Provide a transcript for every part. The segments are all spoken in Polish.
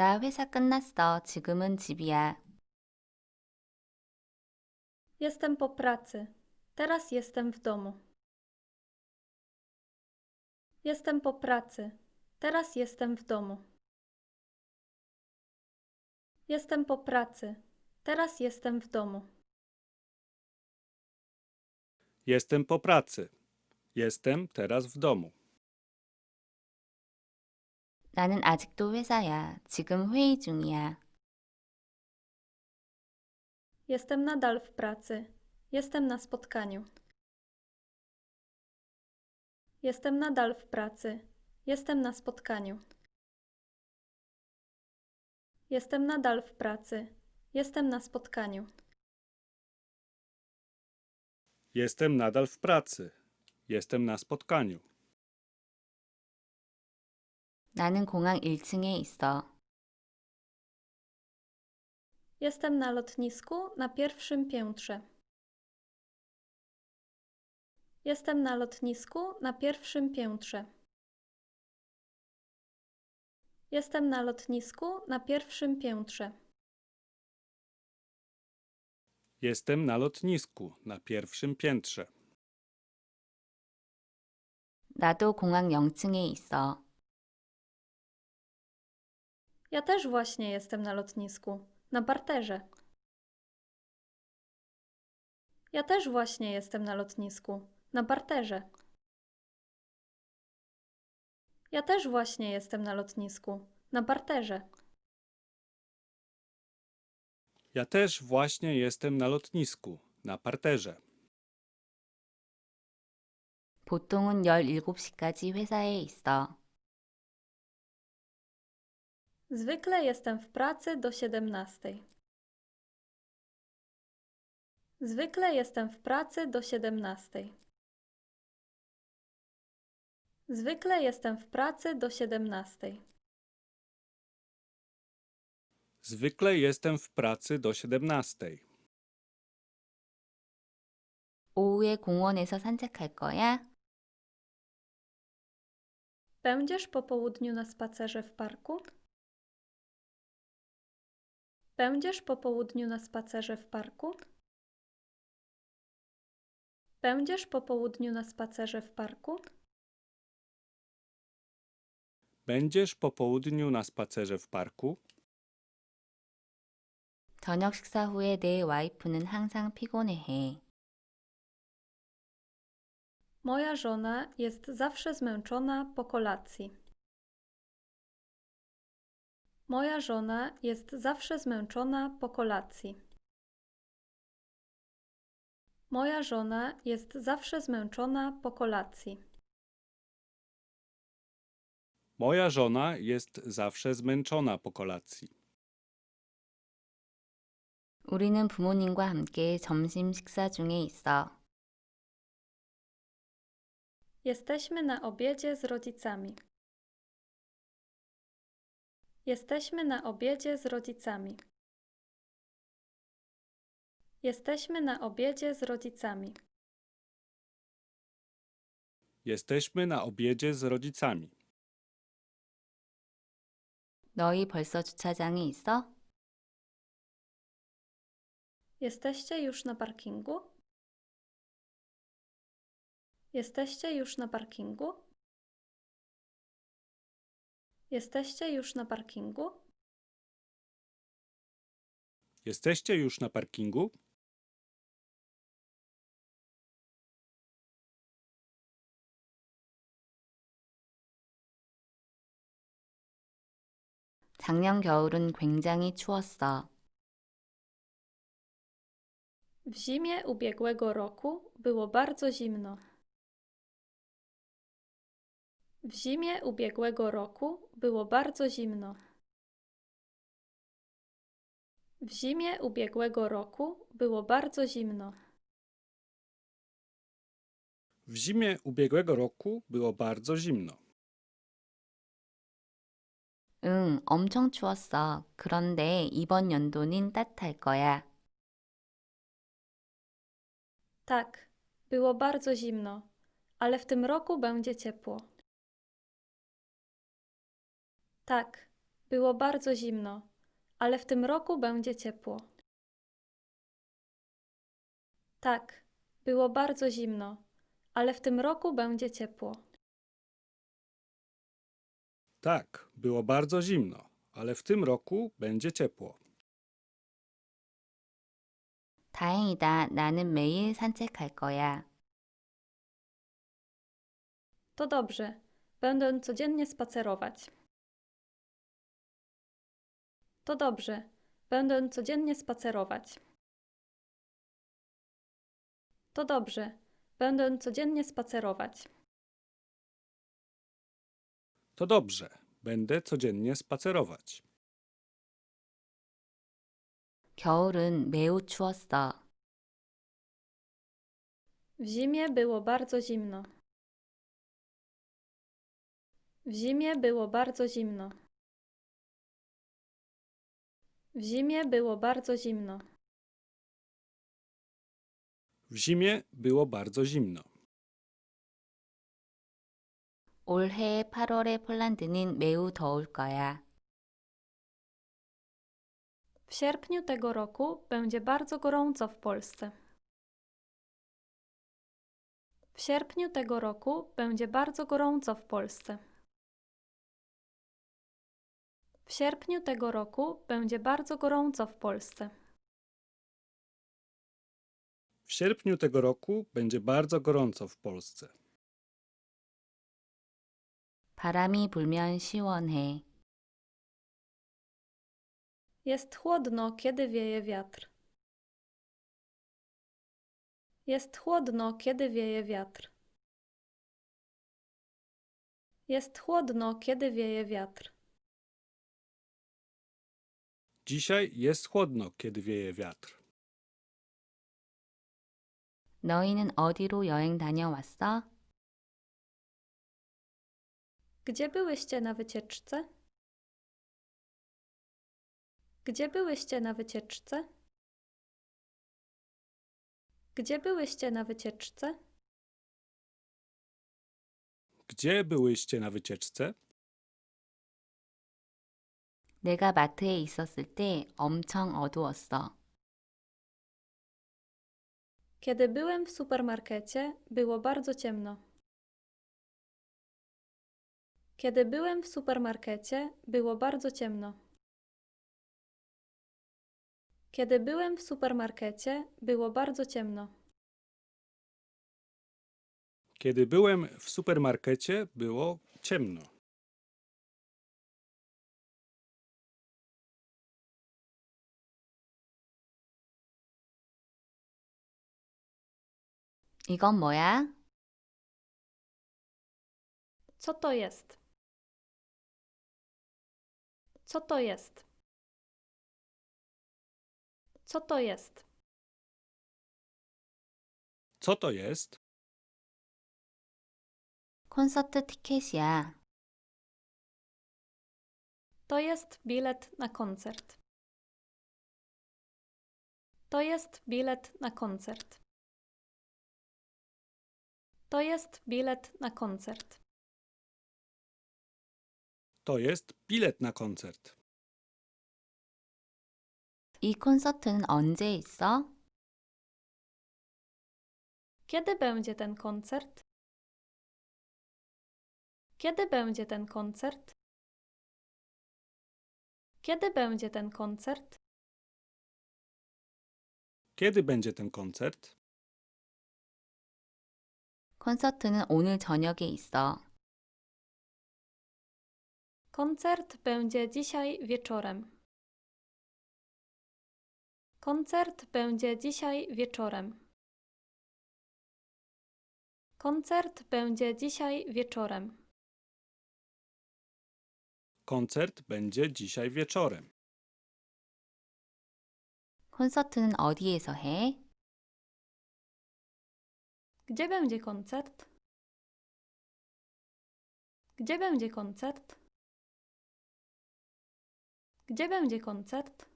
나 회사 끝났어. 지금은 집이야. Jestem po pracy. Teraz jestem w domu. Jestem po pracy. Teraz jestem w domu. Jestem po pracy. Teraz jestem w domu. Jestem po pracy. Jestem teraz w domu. 나는 아직도 회사야. 지금 회의 중이야. Jestem nadal w pracy. Jestem na spotkaniu. Jestem nadal w pracy. Jestem na spotkaniu. Jestem nadal w pracy. Jestem na spotkaniu. Jestem nadal w pracy. Jestem na spotkaniu. 나는 공항 1층에 있어. Jestem na lotnisku na pierwszym piętrze. Jestem na lotnisku na pierwszym piętrze. Jestem na lotnisku na pierwszym piętrze. Jestem na lotnisku na pierwszym piętrze. 나도 공항 0층에 있어. Ja też właśnie jestem na lotnisku, na parterze. Ja też właśnie jestem na lotnisku, na parterze. Ja też właśnie jestem na lotnisku, na parterze. Ja też właśnie jestem na lotnisku, na parterze. 보통은 17시까지 회사에 있어. Zwykle jestem w pracy do 17. Zwykle jestem w pracy do 17. Zwykle jestem w pracy do 17. Zwykle jestem w pracy do 17. 오후에 공원에서 산책할 거야? Będziesz po południu na spacerze w parku? Będziesz po południu na spacerze w parku? Będziesz po południu na spacerze w parku? Będziesz po południu na spacerze w parku? 저녁 식사 후에 내 와이프는 항상 피곤해해. Moja żona jest zawsze zmęczona po kolacji. Moja żona jest zawsze zmęczona po kolacji. Moja żona jest zawsze zmęczona po kolacji. Moja żona jest zawsze zmęczona po kolacji. 우리는 부모님과 함께 점심 식사 중에 있어. Jesteśmy na obiedzie z rodzicami. Jesteśmy na obiedzie z rodzicami. Jesteśmy na obiedzie z rodzicami. Jesteśmy na obiedzie z rodzicami. 너희 벌써 주차장에 있어? Jesteście już na parkingu? Jesteście już na parkingu? Jesteście już na parkingu? Jesteście już na parkingu? 작년 겨울은 굉장히 추웠어. W zimie ubiegłego roku było bardzo zimno. W zimie ubiegłego roku było bardzo zimno. W zimie ubiegłego roku było bardzo zimno. W zimie ubiegłego roku było bardzo zimno. 응, 엄청 추웠어. 그런데 이번 연도는 따뜻할 거야. Tak, było bardzo zimno, ale w tym roku będzie ciepło. Tak, Było bardzo zimno, ale w tym roku będzie ciepło. Tak, było bardzo zimno, ale w tym roku będzie ciepło. Tak, było bardzo zimno, ale w tym roku będzie ciepło. 다행이다. 나는 매일 산책할 거야. To dobrze, będę codziennie spacerować. To dobrze, będę codziennie spacerować. To dobrze, będę codziennie spacerować. To dobrze, będę codziennie spacerować. 겨울은 매우 추웠어. W zimie było bardzo zimno. W zimie było bardzo zimno. W zimie było bardzo zimno. W zimie było bardzo zimno. 올해 8월에 폴란드는 매우 더울 거야. W sierpniu tego roku będzie bardzo gorąco w Polsce. W sierpniu tego roku będzie bardzo gorąco w Polsce. W sierpniu tego roku będzie bardzo gorąco w Polsce. W sierpniu tego roku będzie bardzo gorąco w Polsce. 바람이 불면 시원해. Jest chłodno, kiedy wieje wiatr. Jest chłodno, kiedy wieje wiatr. Jest chłodno, kiedy wieje wiatr. Dzisiaj jest chłodno, kiedy wieje wiatr. 너희는 어디로 여행 다녀왔어? Gdzie byłyście na wycieczce? Gdzie byłyście na wycieczce? Gdzie byłyście na wycieczce? Gdzie byłyście na wycieczce? 내가 마트에 있었을 때 엄청 어두웠어. Kiedy byłem w supermarkecie, było bardzo ciemno. Kiedy byłem w supermarkecie, było bardzo ciemno. Kiedy byłem w supermarkecie, było bardzo ciemno. Kiedy byłem w supermarkecie, było ciemno. 이건 뭐야? Co to jest? Co to jest? Co to jest? Co to jest? 콘서트 티켓이야. To jest bilet na koncert. To jest bilet na koncert. To jest bilet na koncert. To jest bilet na koncert. 이 콘서트는 언제 있어? Kiedy będzie ten koncert? Kiedy będzie ten koncert? Kiedy będzie ten koncert? Kiedy będzie ten koncert? 콘서트는 오늘 저녁에 있어. Koncert będzie dzisiaj wieczorem. Koncert będzie dzisiaj wieczorem. Koncert będzie dzisiaj wieczorem. Koncert będzie dzisiaj wieczorem. 콘서트는 어디에서 해? Gdzie będzie koncert? Gdzie będzie koncert? Gdzie będzie koncert?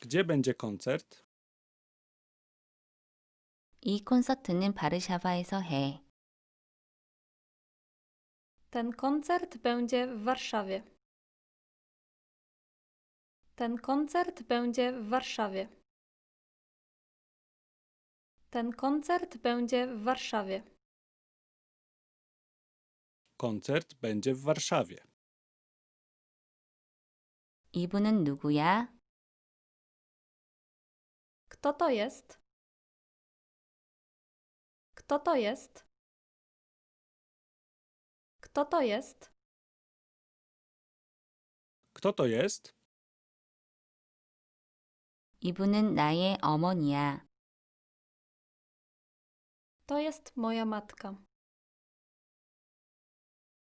Gdzie będzie koncert? 이 콘서트는 바르샤바에서 해. Ten koncert będzie w Warszawie. Ten koncert będzie w Warszawie. Ten koncert będzie w Warszawie. Koncert będzie w Warszawie. 이분은 누구야? Kto to jest? Kto to jest? Kto to jest? Kto to jest? 이분은 나의 어머니야. To jest moja matka.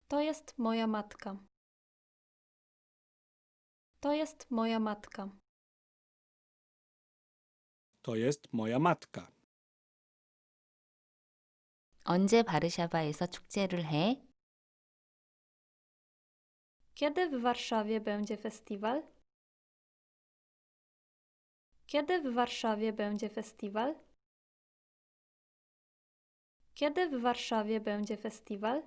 To jest moja matka. To jest moja matka. To jest moja matka. 언제 바르샤바에서 축제를 해? Kiedy w Warszawie będzie festiwal? Kiedy w Warszawie będzie festiwal? Kiedy w Warszawie będzie festiwal?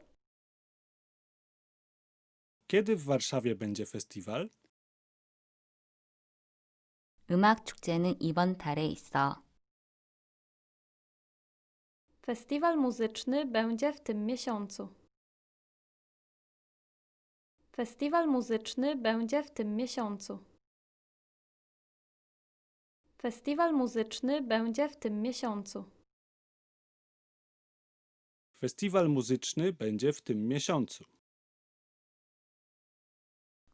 Kiedy w Warszawie będzie festiwal? 음악 축제는 이번 달에 있어. Festiwal muzyczny będzie w tym miesiącu. Festiwal muzyczny będzie w tym miesiącu. Festiwal muzyczny będzie w tym miesiącu. Festiwal muzyczny będzie w tym miesiącu.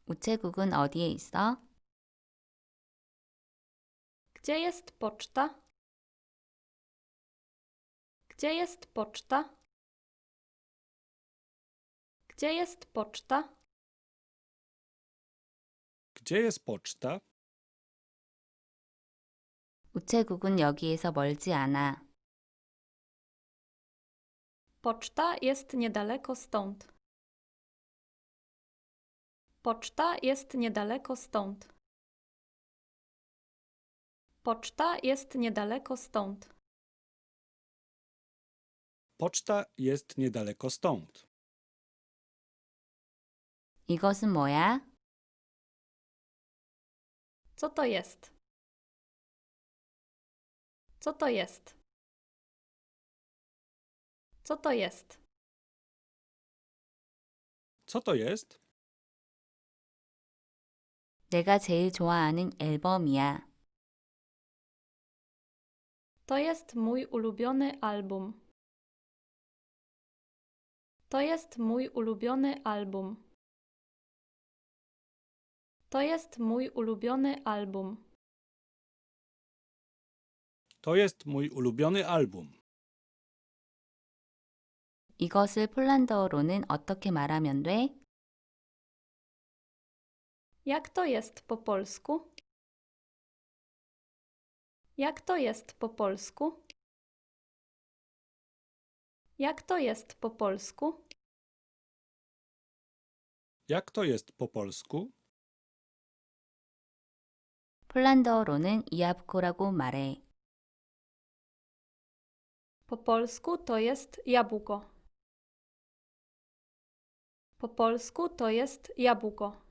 우체국은 어디에 있어? Gdzie jest poczta? Gdzie jest poczta? Gdzie jest poczta? Gdzie jest poczta? 우체국은 여기에서 멀지 않아. Poczta jest niedaleko stąd. Poczta jest niedaleko stąd. Poczta jest niedaleko stąd. Poczta jest niedaleko stąd. 이것은 뭐야? Co to jest? Co to jest? Co to jest? Co to jest? 내가 제일 좋아하는 앨범이야. To jest mój ulubiony album. To jest mój ulubiony album. To jest mój ulubiony album. To jest mój ulubiony album. 이것을 폴란드어로는 어떻게 말하면 돼? Jak to jest po polsku? Jak to jest po polsku? Jak to jest po polsku? Jak to jest po polsku? 폴란드어로는 이아브코라고 말해. Po polsku to jest jabłko. Po polsku to jest jabłko.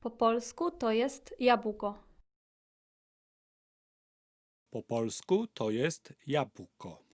Po polsku to jest jabłko. Po polsku to jest jabłko.